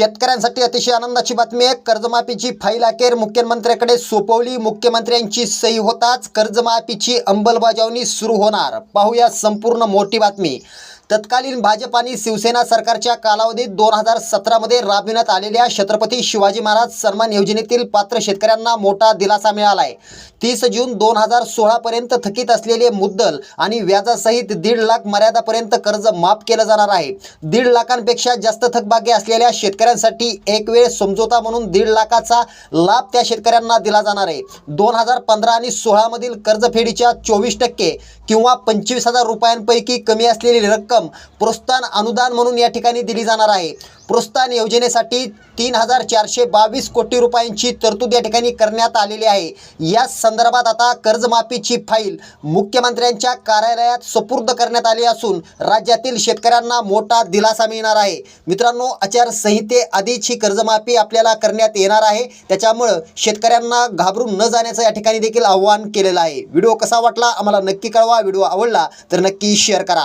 शेतकऱ्यांसाठी अतिशय आनंदाची बातमी आहे. कर्जमाफीची फाईल अखेर मुख्यमंत्र्याकडे सोपवली. मुख्यमंत्र्यांची सही होताच कर्जमाफीची अंमलबजावणी सुरू होणार. पाहूया संपूर्ण मोठी बातमी. तत्कालीन भाजप आणि शिवसेना सरकारच्या कालावधीत दोन हजार सतरामध्ये राबविण्यात आलेल्या छत्रपती शिवाजी महाराज सन्मान योजनेतील पात्र शेतकऱ्यांना मोठा दिलासा मिळाला आहे तीस जून दोन हजार सोळापर्यंत थकीत असलेले मुद्दल आणि व्याजासहित दीड लाख मर्यादापर्यंत कर्ज माफ केलं जाणार आहे. दीड लाखांपेक्षा जास्त थकबाकी असलेल्या शेतकऱ्यांसाठी एक वेळ समझोता म्हणून दीड लाखाचा लाभ त्या शेतकऱ्यांना दिला जाणार आहे. दोन हजार पंधरा आणि सोळामधील कर्जफेडीच्या चोवीस टक्के किंवा पंचवीस हजार रुपयांपैकी कमी असलेली रक्कम प्रोत्साहन अनुदान म्हणून या ठिकाणी दिली जाणार आहे. प्रोत्साहन योजनेसाठी तीन हजार चारशे बावीस कोटी रुपयांची तरतूद या ठिकाणी करण्यात आलेली आहे. या संदर्भात आता कर्जमाफीची फाईल मुख्यमंत्र्यांच्या कार्यालयात सुपूर्द करण्यात आली असून राज्यातील शेतकऱ्यांना मोठा दिलासा मिळणार आहे. मित्रांनो आचारसंहिते आधीच ही कर्जमाफी आपल्याला करण्यात येणार आहे. त्याच्यामुळं शेतकऱ्यांना घाबरून न जाण्याचं या ठिकाणी देखील आव्हान केलेलं आहे. व्हिडिओ कसा वाटला आम्हाला नक्की कळवा. व्हिडिओ आवडला तर नक्की शेअर करा.